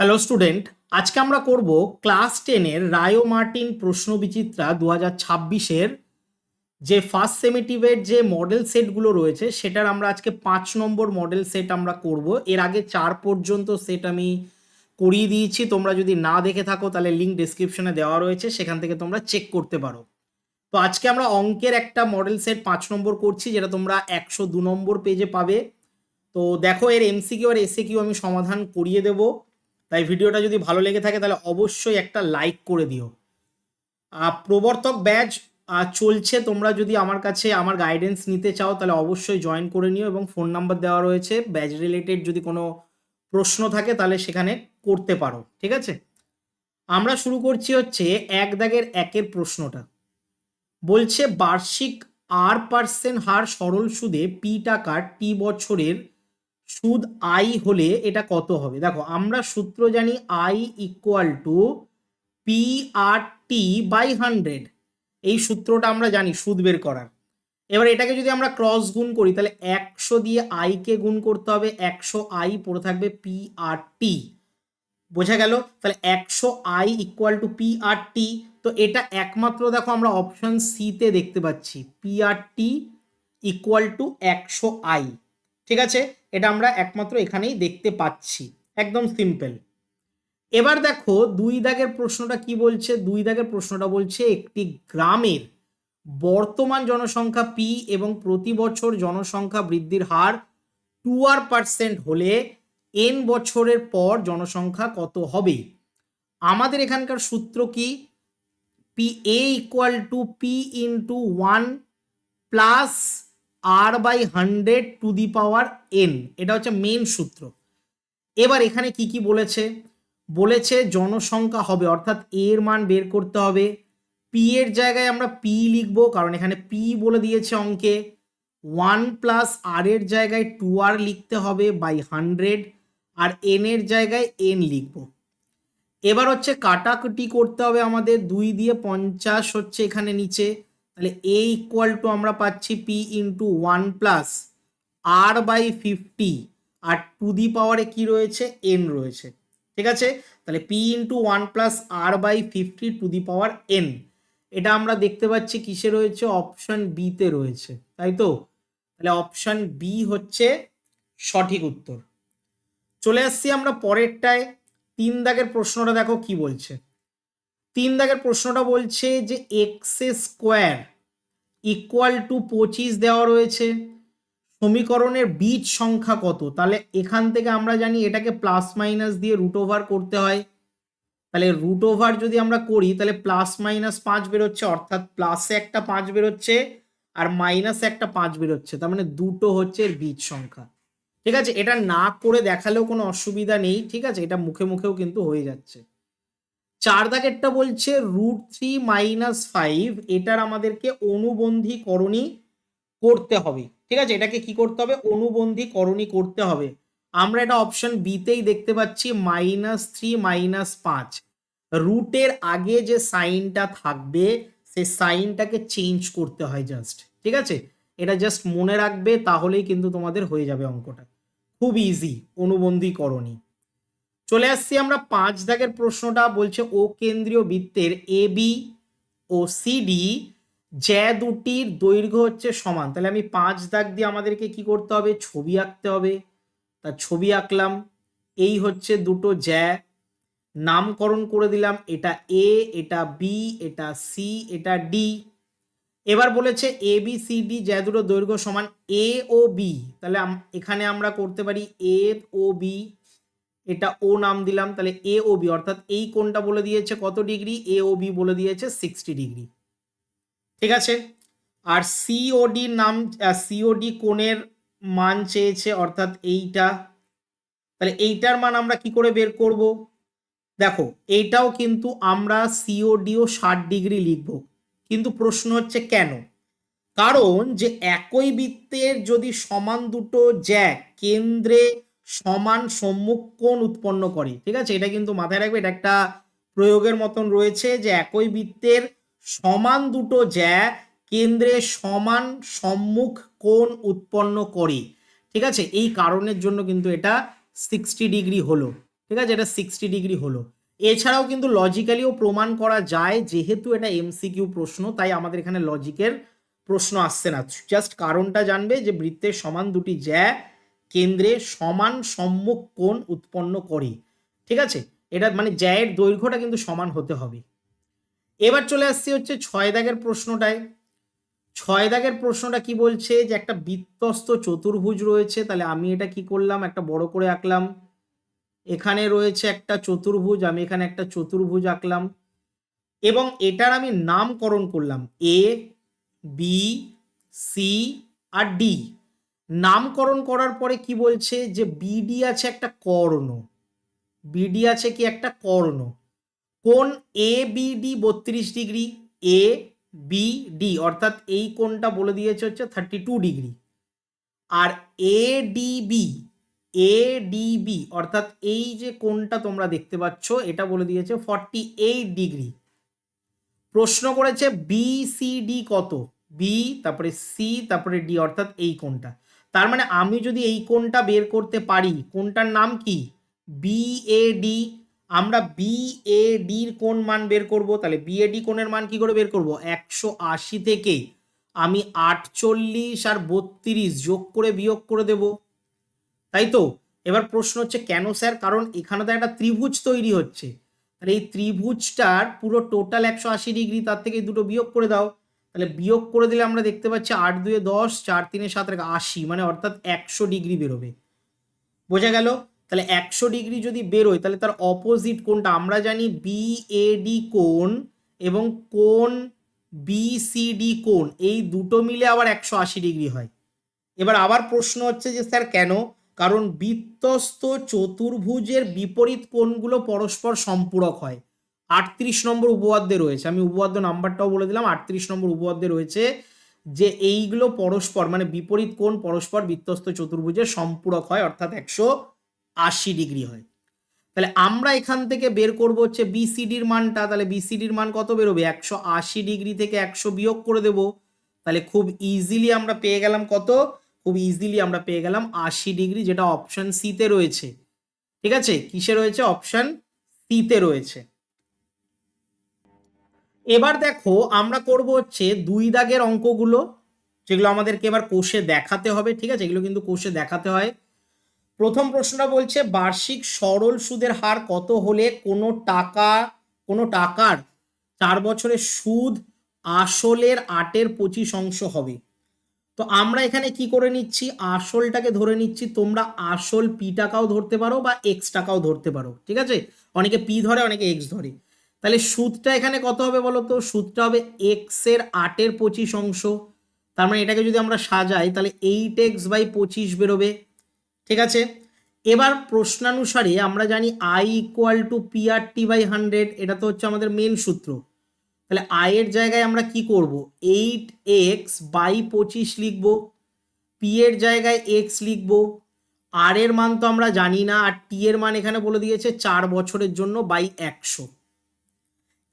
Hello student আজকে আমরা করব ক্লাস টেনের রায়ো মার্টিন প্রশ্ন বিচিত্রা দু হাজার ছাব্বিশের যে ফার্স্ট সেমিটিভের যে মডেল সেটগুলো রয়েছে, সেটার আমরা আজকে পাঁচ নম্বর মডেল সেট আমরা করব। এর আগে চার পর্যন্ত সেট আমি করিয়ে দিয়েছি। তোমরা যদি না দেখে থাকো, তাহলে লিঙ্ক ডিসক্রিপশনে দেওয়া রয়েছে। সেখান থেকে তোমরা চেক করতে পারো। তো আজকে আমরা অঙ্কের একটা মডেল সেট পাঁচ নম্বর করছি, যেটা তোমরা একশো দু নম্বর পেজে পাবে। তো দেখো, এর এমসিকিউ আর এসে কিউ আমি সমাধান করিয়ে দেবো। তাই ভিডিওটা যদি ভালো লেগে থাকে তাহলে অবশ্যই একটা লাইক করে দিও। প্রবর্তক ব্যাচ চলছে। তোমরা যদি আমার কাছে আমার গাইডেন্স নিতে চাও তাহলে অবশ্যই জয়েন করে নিও এবং ফোন নাম্বার দেওয়া রয়েছে। ব্যাচ রিলেটেড যদি কোনো প্রশ্ন থাকে তাহলে সেখানে করতে পারো, ঠিক আছে? আমরা শুরু করছি হচ্ছে এক দাগের একের প্রশ্নটা। বলছে, বার্ষিক আর পার্সেন্ট হার সরল সুদে পি টাকার টি বছরের সুদ আই হলে এটা কত হবে? দেখো, আমরা সূত্র জানি I equal to P R T by hundred এই সূত্রটা আমরা জানি সুদ বের করার। এবার এটাকে যদি আমরা ক্রস গুণ করি, তাহলে একশো দিয়ে আইকে গুণ করতে হবে, একশো আই পড়ে থাকবে পি আর টি বোঝা গেল? তাহলে একশো I equal to P R T তো এটা একমাত্র, দেখো, আমরা অপশন সিতে দেখতে পাচ্ছি। P R T equal to একশো আই ঠিক আছে? এটা আমরা একমাত্র এখানেই দেখতে পাচ্ছি। একদম সিম্পল। এবার দেখো, দুই দাগের প্রশ্নটা কি বলছে? দুই দাগের প্রশ্নটা বলছে, একটি গ্রামের বর্তমান জনসংখ্যা পি এবং প্রতি বছর জনসংখ্যা বৃদ্ধির হার টু আর পার্সেন্ট হলে এন বছরের পর জনসংখ্যা কত হবে? আমাদের এখানকার সূত্র কি? P A equal to P into one plus R by hundred to the power N এটা হচ্ছে মেন সূত্র। এবার এখানে কি কি বলেছে? বলেছে জনসংখ্যা হবে, অর্থাৎ এর মান বের করতে হবে। পি এর জায়গায় আমরা পি লিখব, কারণ এখানে পি বলে দিয়েছে অঙ্কে। ওয়ান প্লাস আর এর জায়গায় টু আর লিখতে হবে বাই হান্ড্রেড আর এন এর জায়গায় এন লিখব। এবার হচ্ছে কাটাকুটি করতে হবে আমাদের, দুই দিয়ে পঞ্চাশ হচ্ছে এখানে নিচে। তাহলে এ ইকুয়াল টু আমরা পাচ্ছি P into one plus R by fifty R to the পাওয়ারে কি রয়েছে? এন রয়েছে। ঠিক আছে? তাহলে P into one plus R by fifty to the power N এটা আমরা দেখতে পাচ্ছি কিসে রয়েছে? অপশন বিতে রয়েছে। তাই তো? তাহলে অপশন বি হচ্ছে সঠিক উত্তর। চলে আসছি আমরা পরেরটায়। তিন দাগের প্রশ্নটা দেখো কি বলছে। তিন দাগের প্রশ্নটা বলছে যে এক্স স্কোয়ার ইকুয়াল টু পঁচিশ দেওয়া রয়েছে। সমীকরণের বীজ সংখ্যা কত? তাহলে এখান থেকে আমরা জানি এটাকে প্লাস মাইনাস দিয়ে রুট ওভার করতে হয়। তাহলে রুট ওভার যদি আমরা করি, তাহলে প্লাস মাইনাস পাঁচ বেরোচ্ছে, অর্থাৎ প্লাসে একটা পাঁচ বেরোচ্ছে আর মাইনাসে একটা পাঁচ বেরোচ্ছে। তার মানে দুটো হচ্ছে এর বীজ সংখ্যা। ঠিক আছে? এটা না করে দেখালেও কোনো অসুবিধা নেই, ঠিক আছে? এটা মুখে মুখেও কিন্তু হয়ে যাচ্ছে। চার দাগেরটা বলছে রুট থ্রি মাইনাস ফাইভ এটার আমাদেরকে অনুবন্ধী করণী করতে হবে। ঠিক আছে? এটাকে কি করতে হবে? অনুবন্ধী করণী করতে হবে। আমরা এটা অপশন বিতেই দেখতে পাচ্ছি মাইনাস থ্রি মাইনাস পাঁচ। রুটের আগে যে সাইনটা থাকবে, সে সাইনটাকে চেঞ্জ করতে হয় জাস্ট ঠিক আছে? এটা জাস্ট মনে রাখবে, তাহলেই কিন্তু তোমাদের হয়ে যাবে অঙ্কটা। খুব ইজি অনুবন্ধী করণী। চলে আসছি আমরা পাঁচ দাগের প্রশ্নটা, বলছে ও কেন্দ্রীয় বৃত্তের এ বি ও সিডি জ্যা দুটির দৈর্ঘ্য হচ্ছে সমান। তাহলে আমি পাঁচ দাগ দিয়ে আমাদেরকে কি করতে হবে? ছবি আঁকতে হবে। তা ছবি আঁকলাম। এই হচ্ছে দুটো জ্যা। নামকরণ করে দিলাম। এটা এ এটা বি এটা সি এটা ডি এবার বলেছে এ বি সি ডি জ্যা দুটো দৈর্ঘ্য সমান এ ও বি তাহলে এখানে আমরা করতে পারি এ ও বি এটা ও নাম দিলাম, তাহলে এ ও বি অর্থাৎ এই কোণটা বলে দিয়েছে কত ডিগ্রি? এ ও বি বলে দিয়েছে সিক্সটি ডিগ্রি। ঠিক আছে? আর সিওডি নাম সিওডি কোণের মান চেয়েছে, অর্থাৎ এইটা। তাহলে এইটার মান আমরা কি করে বের করব? দেখো এইটাও কিন্তু আমরা সিওডিও ষাট ডিগ্রি লিখব। কিন্তু প্রশ্ন হচ্ছে কেন? কারণ যে একই বৃত্তের যদি সমান দুটো জ্যাক, কেন্দ্রে সমান সম্মুখ কোণ উৎপন্ন করে, ঠিক আছে? এটা কিন্তু মাথায় রাখবে, এটা একটা প্রয়োগের মতন রয়েছে যে একই বৃত্তের সমান দুটো জ্যা কেন্দ্রে সমান সম্মুখ কোণ উৎপন্ন করে, ঠিক আছে? এই কারণের জন্য কিন্তু এটা সিক্সটি ডিগ্রি হলো, ঠিক আছে? এটা সিক্সটি ডিগ্রি হলো। এছাড়াও কিন্তু লজিক্যালিও প্রমাণ করা যায়, যেহেতু এটা এমসিকিউ প্রশ্ন, তাই আমাদের এখানে লজিকের প্রশ্ন আসছে না। জাস্ট কারণটা জানবে যে বৃত্তের সমান দুটি জ্যা কেন্দ্রে সমান সম্মুখ কোণ উৎপন্ন করে। ঠিক আছে? এটা মানে জ্যায়ের দৈর্ঘ্যটা কিন্তু সমান হতে হবে। এবার চলে আসছি হচ্ছে ছয় দাগের প্রশ্নটায়। ছয় দাগের প্রশ্নটা কি বলছে যে একটা বৃত্তস্ত চতুর্ভুজ রয়েছে, তাহলে আমি এটা কি করলাম? একটা বড় করে আঁকলাম। এখানে রয়েছে একটা চতুর্ভুজ, আমি এখানে একটা চতুর্ভুজ আঁকলাম। এবং এটার আমি নামকরণ করলাম, এ, বি, সি আর ডি। নামকরণ করার পরে কি বলছে? যে বিডি আছে একটা কর্ণ। বিডি আছে কি একটা কর্ণ? কোন এ বিডি বত্রিশ ডিগ্রি। এ বি ডি অর্থাৎ এই কোণটা বলে দিয়েছে হচ্ছে থার্টি টু ডিগ্রি। আর এ ডিবি এ ডিবি অর্থাৎ এই যে কোণটা তোমরা দেখতে পাচ্ছ, এটা বলে দিয়েছে ফর্টি এইট ডিগ্রি। প্রশ্ন করেছে বি সি ডি কত? বি তারপরে সি তারপরে ডি অর্থাৎ এই কোণটা। তার মানে আমি যদি এই কোণটা বের করতে পারি কোনটার নাম কি? বি এ ডি আমরা বি এ ডির কোন মান বের করব, তাহলে বি এ ডি কোণের মান কি করে বের করব? একশো আশি থেকে আমি আটচল্লিশ আর বত্রিশ যোগ করে বিয়োগ করে দেব। তাই তো? এবার প্রশ্ন হচ্ছে, কেন স্যার? কারণ এখানে তো একটা ত্রিভুজ তৈরি হচ্ছে। তাহলে এই ত্রিভুজটার পুরো টোটাল একশো আশি ডিগ্রি তার থেকে দুটো বিয়োগ করে দাও। তাহলে বিয়োগ করে দিলে আমরা দেখতে পাচ্ছি আট দুয়ে দশ, চার তিনে সাত রেখা আশি মানে অর্থাৎ একশো ডিগ্রি বেরোবে। বোঝা গেল? তাহলে একশো ডিগ্রি যদি বেরোয়, তাহলে তার অপোজিট কোনটা? আমরা জানি বি এ ডি কোণ এবং কোণ বি সি ডি কোণ, এই দুটো মিলে আবার একশো আশি ডিগ্রি হয়। এবার আবার প্রশ্ন হচ্ছে যে, স্যার, কেন? কারণ বৃত্তস্ত চতুর্ভুজের বিপরীত কোণগুলো পরস্পর সম্পূরক হয়। আটত্রিশ নম্বর উপপাদ্যে রয়েছে। আমি উপপাদ্য নাম্বারটাও বলে দিলাম, আটত্রিশ নম্বর উপপাদ্যে রয়েছে যে এইগুলো পরস্পর মানে বিপরীত কোণ পরস্পর বিত্তস্ত চতুর্ভুজের সম্পূরক হয়, অর্থাৎ একশো আশি ডিগ্রি হয়। তাহলে আমরা এখান থেকে বের করব হচ্ছে বিসিডির মানটা, তাহলে বিসিডির মান কত বেরোবে? একশো আশি ডিগ্রি থেকে একশো বিয়োগ করে দেব। তাহলে খুব ইজিলি আমরা পেয়ে গেলাম কত? খুব ইজিলি আমরা পেয়ে গেলাম আশি ডিগ্রি, যেটা অপশন সিতে রয়েছে। ঠিক আছে? কিসে রয়েছে? অপশন সিতে রয়েছে। এবার দেখো আমরা করব হচ্ছে দুই দাগের অঙ্কগুলো, যেগুলো আমাদেরকে এবার কোষে দেখাতে হবে, ঠিক আছে? এগুলো কিন্তু কোষে দেখাতে হয়। প্রথম প্রশ্নটা বলছে, বার্ষিক সরল সুদের হার কত হলে কোনো টাকা, কোনো টাকার চার বছরের সুদ আসলের আটের পঁচিশ অংশ হবে? তো আমরা এখানে কি করে নিচ্ছি? আসলটাকে ধরে নিচ্ছি, তোমরা আসল পি টাকাও ধরতে পারো বা এক্স টাকাও ধরতে পারো, ঠিক আছে? অনেকে পি ধরে, অনেকে এক্স ধরে। তাহলে সুদটা এখানে কত হবে বলো তো সুদটা হবে এক্সের আটের পঁচিশ অংশ। তার মানে এটাকে যদি আমরা সাজাই, তাহলে এইট এক্স বাই পঁচিশ বেরোবে। ঠিক আছে? এবার প্রশ্নানুসারে আমরা জানি I equal to P R T by hundred এটা তো হচ্ছে আমাদের মেন সূত্র। তাহলে আয়ের জায়গায় আমরা কি করব? এইট এক্স বাই পঁচিশ লিখব। পি এর জায়গায় এক্স লিখব। আর এর মান তো আমরা জানি না, আর টি এর মান এখানে বলে দিয়েছে চার বছরের জন্য বাই একশো।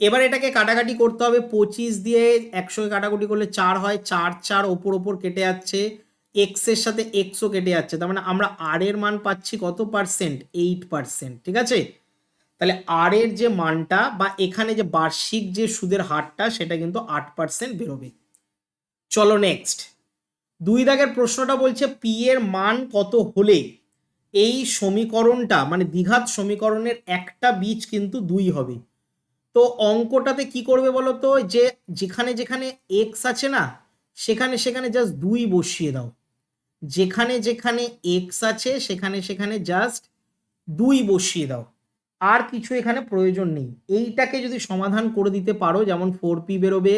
এবার এটাকে কাটাকাটি করতে হবে পঁচিশ দিয়ে একশোকে কাটাকুটি করলে চার হয়, চার চার ওপর ওপর কেটে যাচ্ছে এক্সের সাথে এক্সও কেটে যাচ্ছে, তার মানে আমরা আর এর মান পাচ্ছি কত পার্সেন্ট এইট পার্সেন্ট ঠিক আছে? তাহলে আর এর যে মানটা বা এখানে যে বার্ষিক যে সুদের হারটা, সেটা কিন্তু আট পার্সেন্ট বেরোবে। চলো নেক্সট দুই দাগের প্রশ্নটা বলছে পি এর মান কত হলে এই সমীকরণটা মানে দ্বিঘাত সমীকরণের একটা বীজ কিন্তু দুই হবে। তো অঙ্কটাতে কি করবে বলো তো যে যেখানে যেখানে এক্স আছে না, সেখানে সেখানে জাস্ট দুই বসিয়ে দাও। যেখানে যেখানে এক্স আছে, সেখানে সেখানে জাস্ট দুই বসিয়ে দাও। আর কিছু এখানে প্রয়োজন নেই। এইটাকে যদি সমাধান করে দিতে পারো, যেমন ফোর পি বেরোবে,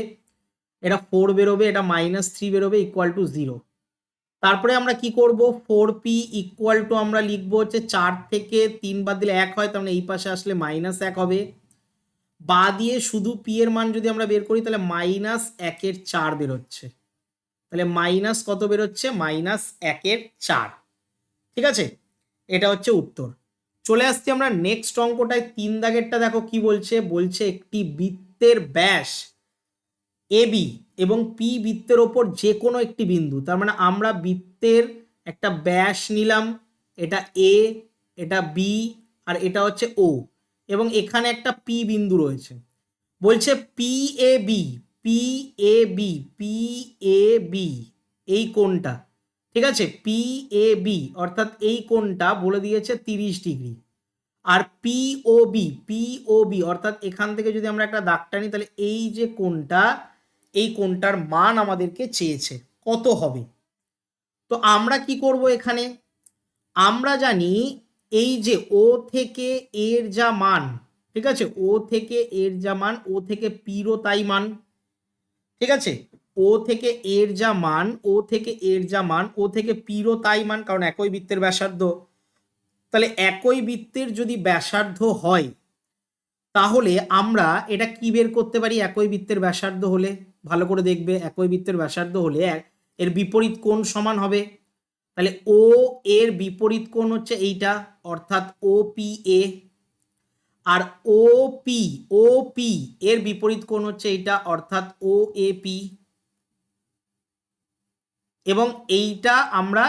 এটা ফোর বেরোবে, এটা মাইনাস থ্রি বেরোবে ইকুয়াল টু জিরো তারপরে আমরা কি করব? ফোর পি ইকুয়াল টু আমরা লিখব হচ্ছে চার থেকে তিন বাদ দিলে এক হয়, তার মানে এই পাশে আসলে মাইনাস এক হবে। বা দিয়ে শুধু পি এর মান যদি আমরা বের করি, তাহলে মাইনাস একের চার বেরোচ্ছে। তাহলে মাইনাস কত বেরোচ্ছে? মাইনাস একের চার। ঠিক আছে? এটা হচ্ছে উত্তর। চলে আসছি আমরা নেক্সট অঙ্কটায়। তিন দাগেরটা দেখো কি বলছে? বলছে একটি বৃত্তের ব্যাস এ বি এবং পি বৃত্তের ওপর যে কোনো একটি বিন্দু। তার মানে আমরা বৃত্তের একটা ব্যাস নিলাম। এটা এ, এটা বি, আর এটা হচ্ছে ও। এবং এখানে একটা পি বিন্দু রয়েছে। বলছে P A B P A B P A B এই কোণটা। ঠিক আছে? পি এ বি অর্থাৎ এই কোণটা বলে দিয়েছে তিরিশ ডিগ্রি। আর P O B P O B অর্থাৎ এখান থেকে যদি আমরা একটা দাগ টানি, তাহলে এই যে কোণটা, এই কোণটার মান আমাদেরকে চেয়েছে। কত হবে? তো আমরা কি করব এখানে? আমরা জানি এই যে ও থেকে এর যা মান, ঠিক আছে? ও থেকে এর যা মান, ও থেকে পিরও তাই মান, ঠিক আছে? ও থেকে এর যা মান, ও থেকে এর যা মান, ও থেকে পিরও তাই মান, কারণ একই বৃত্তের ব্যাসার্ধ। তাহলে একই বৃত্তের যদি ব্যাসার্ধ হয়, তাহলে আমরা এটা কি বের করতে পারি? একই বৃত্তের ব্যাসার্ধ হলে, ভালো করে দেখবে, একই বৃত্তের ব্যাসার্ধ হলে এর বিপরীত কোণ সমান হবে। তাহলে ও এর বিপরীত কোণ হচ্ছে এইটা। অর্থাৎ O P A R O P এর বিপরীত কোণ হচ্ছে এইটা, অর্থাৎ ও এ পি এবং এইটা আমরা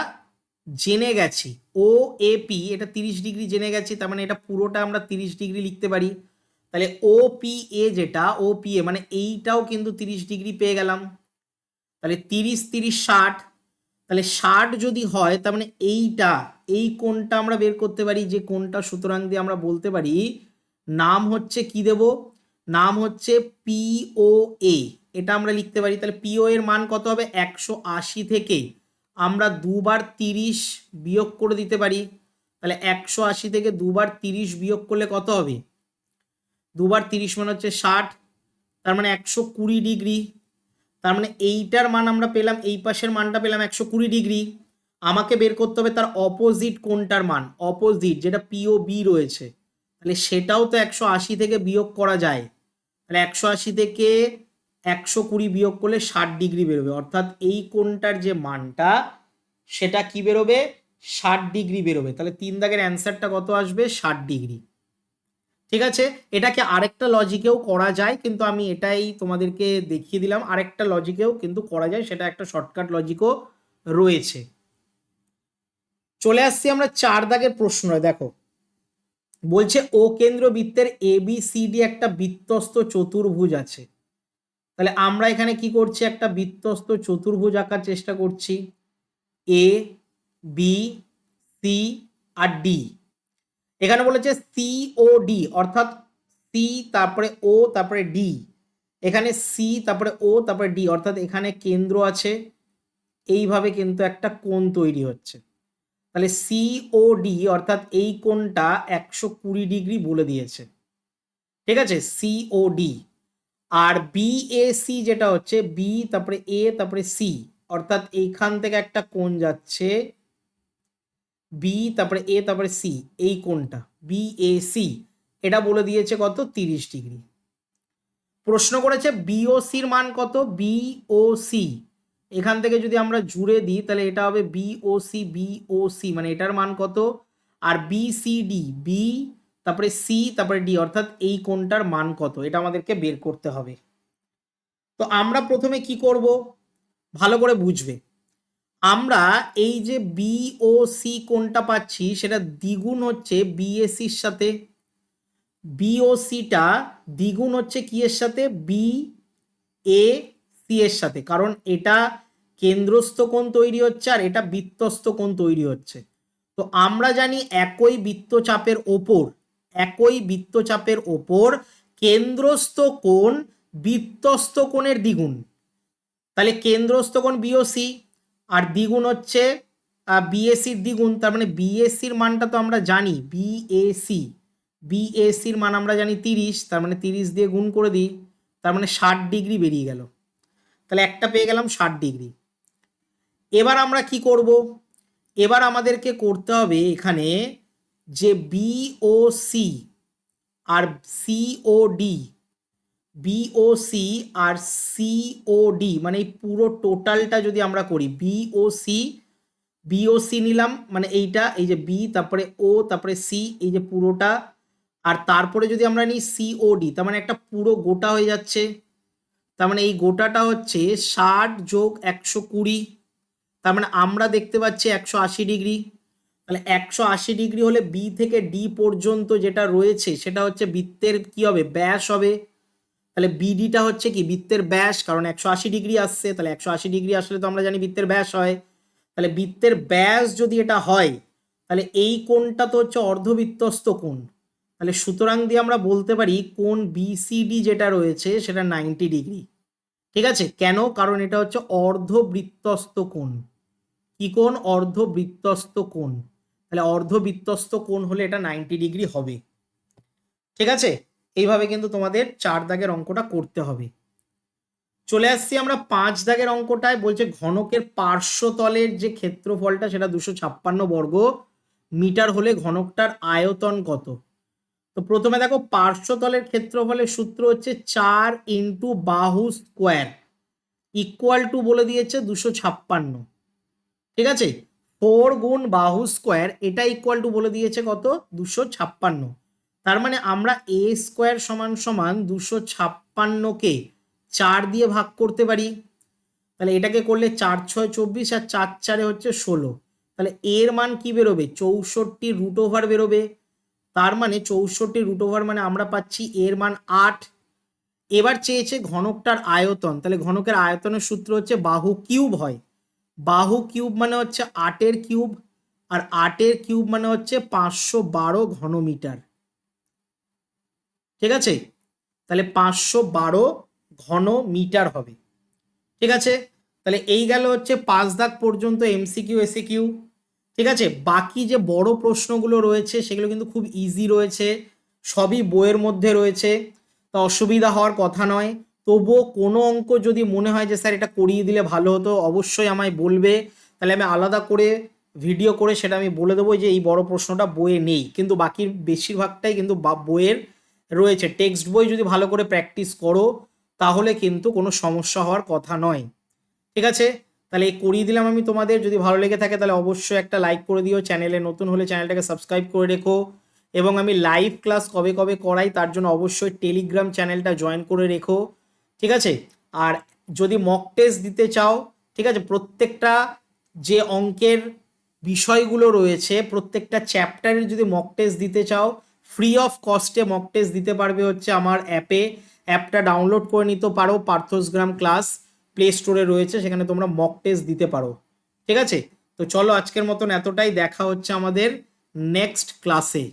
জেনে গেছি ও এ পি এটা তিরিশ ডিগ্রি জেনে গেছি, তার মানে এটা পুরোটা আমরা তিরিশ ডিগ্রি লিখতে পারি। তাহলে ও পি এ যেটা ও পি এ মানে এইটাও কিন্তু তিরিশ ডিগ্রি পেয়ে গেলাম। তাহলে তিরিশ তিরিশ, ষাট তাহলে ষাট যদি হয়, তার মানে এইটা, এই কোনটা আমরা বের করতে পারি, যে কোনটা সুতরাং দিয়ে আমরা বলতে পারি, নাম হচ্ছে কি দেব? নাম হচ্ছে পিও এ। এটা আমরা লিখতে পারি, তাহলে পিও এর মান কত হবে? একশো আশি থেকে। আমরা দুবার তিরিশ বিয়োগ করে দিতে পারি, তাহলে একশো আশি থেকে দুবার তিরিশ বিয়োগ করলে কত হবে? দুবার তিরিশ মানে হচ্ছে ষাট, তার মানে একশো কুড়ি ডিগ্রি। তার মানে এইটার মান আমরা পেলাম, এই পাশের মানটা পেলাম একশো কুড়ি ডিগ্রি। আমাকে বের করতে হবে তার অপোজিট কোনটার মান অপোজিট যেটা পিও বি রয়েছে। তাহলে সেটাও তো একশো আশি থেকে বিয়োগ করা যায়। তাহলে একশো আশি থেকে একশো কুড়ি বিয়োগ করলে ষাট ডিগ্রি বেরোবে। অর্থাৎ এই কোনটার যে মানটা, সেটা কি বেরোবে? ষাট ডিগ্রি বেরোবে। তাহলে তিন দাগের অ্যান্সারটা কত আসবে? ষাট ডিগ্রি। ঠিক আছে? এটাকে আরেকটা লজিকেও করা যায়, কিন্তু আমি এটাই তোমাদেরকে দেখিয়ে দিলাম। আরেকটা লজিকেও কিন্তু করা যায়, সেটা একটা শর্টকাট লজিকও রয়েছে। চলে আসছি আমরা চার দাগের প্রশ্ন দেখো। বলছে, ও কেন্দ্র বৃত্তের এ বি সি ডি একটা বৃত্তস্ত চতুর্ভুজ আছে। তাহলে আমরা এখানে কি করছি? একটা বৃত্তস্ত চতুর্ভুজ আঁকার চেষ্টা করছি। এ বি সি আর ডি এখানে বলেছে সি ও ডি অর্থাৎ সি তারপরে ও তারপরে ডি এখানে সি তারপরে ও তারপরে ডি অর্থাৎ এখানে কেন্দ্র আছে। এইভাবে কিন্তু একটা কোণ তৈরি হচ্ছে। তাহলে সি ও ডি অর্থাৎ এই কোণটা একশো কুড়ি ডিগ্রি বলে দিয়েছে। ঠিক আছে? সি ও ডি আর বি এ সি যেটা হচ্ছে বি তারপরে এ তারপরে সি অর্থাৎ এইখান থেকে একটা কোণ যাচ্ছে বি তারপরে এ তারপরে সি এই কোণটা বি এ সি এটা বলে দিয়েছে কত? তিরিশ ডিগ্রি। প্রশ্ন করেছে বিওসির মান কত? বিওসি এখান থেকে যদি আমরা জুড়ে দিই, তাহলে এটা হবে বিওসি বিওসি মানে এটার মান কত? আর বিসিডি বি তারপরে সি তারপরে ডি অর্থাৎ এই কোণটার মান কত? এটা আমাদেরকে বের করতে হবে। তো আমরা প্রথমে কি করব? ভালো করে বুঝবে। আমরা এই যে বি ও সি কোনটা পাচ্ছি, সেটা দ্বিগুণ হচ্ছে বিএসির সাথে। বিওসিটা দ্বিগুণ হচ্ছে কি এর সাথে? বি এ সি এর সাথে। কারণ এটা কেন্দ্রস্থ কোণ তৈরি হচ্ছে আর এটা বৃত্তস্থ কোণ তৈরি হচ্ছে। তো আমরা জানি একই বৃত্তচাপের ওপর, একই বৃত্তচাপের ওপর কেন্দ্রস্থ কোণ বৃত্তস্থ কোণের দ্বিগুণ। তাহলে কেন্দ্রস্থ কোণ বিওসি আর দ্বিগুণ হচ্ছে বিএসির দ্বিগুণ, তার মানে বিএসির মানটা তো আমরা জানি বিএসি বিএসির মান আমরা জানি তিরিশ, তার মানে তিরিশ দিয়ে গুণ করে দিই, তার মানে ষাট ডিগ্রি বেরিয়ে গেল। তাহলে একটা পেয়ে গেলাম ষাট ডিগ্রি। এবার আমরা কি করব? এবার আমাদেরকে করতে হবে এখানে যে বিওসি আর সিওডি বিওসি আর সিওডি মানে এই পুরো টোটালটা যদি আমরা করি বিওসি বিওসি নিলাম মানে এইটা, এই যে বি তারপরে ও তারপরে সি এই যে পুরোটা, আর তারপরে যদি আমরা নিই সিওডি তার মানে একটা পুরো গোটা হয়ে যাচ্ছে। তার মানে এই গোটাটা হচ্ছে ষাট যোগ একশো কুড়ি, তার মানে আমরা দেখতে পাচ্ছি একশো আশি ডিগ্রি। তাহলে একশো আশি ডিগ্রি হলে বি থেকে ডি পর্যন্ত যেটা রয়েছে, সেটা হচ্ছে বৃত্তের কি হবে, ব্যাস হবে। তাহলে বিডিটা হচ্ছে কি বৃত্তের ব্যাস, কারণ একশো আশি ডিগ্রি আসছে, তাহলে একশো আশি ডিগ্রি আসলে তো আমরা জানি বৃত্তের ব্যাস হয়। তাহলে বৃত্তের ব্যাস যদি এটা হয়, তাহলে এই কোণটা তো হচ্ছে অর্ধবৃত্তস্ত কোণ। তাহলে সুতরাং দিয়ে আমরা বলতে পারি কোণ বিসিডি যেটা রয়েছে সেটা নাইনটি ডিগ্রি। ঠিক আছে? কেন? কারণ এটা হচ্ছে অর্ধবৃত্তস্ত কোণ। কি কোণ? অর্ধবৃত্তস্ত কোণ। তাহলে অর্ধবৃত্তস্ত কোণ হলে এটা নাইনটি ডিগ্রি হবে। ঠিক আছে? এইভাবে কিন্তু তোমাদের চার দাগের অঙ্কটা করতে হবে। চলে আসছি আমরা পাঁচ দাগের অঙ্কটায়, বলছে ঘনকের পার্শ্বতলের যে ক্ষেত্রফলটা সেটা দুশো ছাপ্পান্ন বর্গ মিটার হলে ঘনকটার আয়তন কত? তো প্রথমে দেখো পার্শ্বতলের ক্ষেত্রফলের সূত্র হচ্ছে চার ইন্টু বাহু স্কোয়ার, ইকুয়াল টু বলে দিয়েছে দুশো ছাপ্পান্ন। ঠিক আছে? ফোর গুণ বাহু স্কোয়ার, এটা ইকুয়াল টু বলে দিয়েছে কত? দুশো ছাপ্পান্ন। তার মানে আমরা এ স্কোয়ার সমান সমান দুশো ছাপ্পান্নকে চার দিয়ে ভাগ করতে পারি। তাহলে এটাকে করলে চার ছয় চব্বিশ আর চার চারে হচ্ছে ষোলো। তাহলে এর মান কি বেরোবে? চৌষট্টি রুট ওভার বেরোবে। তার মানে চৌষট্টি রুট ওভার মানে আমরা পাচ্ছি এর মান আট। এবার চেয়েছে ঘনকটার আয়তন। তাহলে ঘনকের আয়তনের সূত্র হচ্ছে বাহু কিউব হয়। বাহু কিউব মানে হচ্ছে আটের কিউব আর আটের কিউব মানে হচ্ছে পাঁচশো বারো ঘনমিটার। ঠিক আছে? তাহলে পাঁচশো বারো ঘন মিটার হবে। ঠিক আছে? তাহলে এই গেল হচ্ছে পাঁচ দাগ পর্যন্ত এমসিকিউ এসিকিউ ঠিক আছে? বাকি যে বড় প্রশ্নগুলো রয়েছে, সেগুলো কিন্তু খুব ইজি রয়েছে। সবই বইয়ের মধ্যে রয়েছে। তা অসুবিধা হওয়ার কথা নয়। তবুও কোনো অঙ্ক যদি মনে হয় যে, স্যার, এটা করিয়ে দিলে ভালো হতো, অবশ্যই আমায় বলবে। তাহলে আমি আলাদা করে ভিডিও করে সেটা আমি বলে দেবো যে, এই বড় প্রশ্নটা বইয়ে নেই। কিন্তু বাকি বেশিরভাগটাই কিন্তু বইয়ের রয়েছে। টেক্সট বই যদি ভালো করে প্র্যাকটিস করো, তাহলে কিন্তু কোনো সমস্যা হওয়ার কথা নয়। ঠিক আছে? তাহলে করিয়ে দিলাম আমি তোমাদের। যদি ভালো লেগে থাকে তাহলে অবশ্যই একটা লাইক করে দিও। চ্যানেলে নতুন হলে চ্যানেলটাকে সাবস্ক্রাইব করে রেখো। এবং আমি লাইভ ক্লাস কবে কবে করাই, তার জন্য অবশ্যই টেলিগ্রাম চ্যানেলটা জয়েন করে রেখো। ঠিক আছে? আর যদি মক টেস্ট দিতে চাও, ঠিক আছে? প্রত্যেকটা যে অঙ্কের বিষয়গুলো রয়েছে, প্রত্যেকটা চ্যাপ্টারের যদি মক টেস্ট দিতে চাও ফ্রি অফ কস্টে মক টেস্ট দিতে পারবে হচ্ছে আমার অ্যাপে অ্যাপটা ডাউনলোড করে নিতে পারো, পার্থসগ্রাম ক্লাস প্লে স্টোরে রয়েছে, সেখানে তোমরা মক টেস্ট দিতে পারো। ঠিক আছে? তো চলো আজকের মতন এতটাই, দেখা হচ্ছে আমাদের নেক্সট ক্লাসে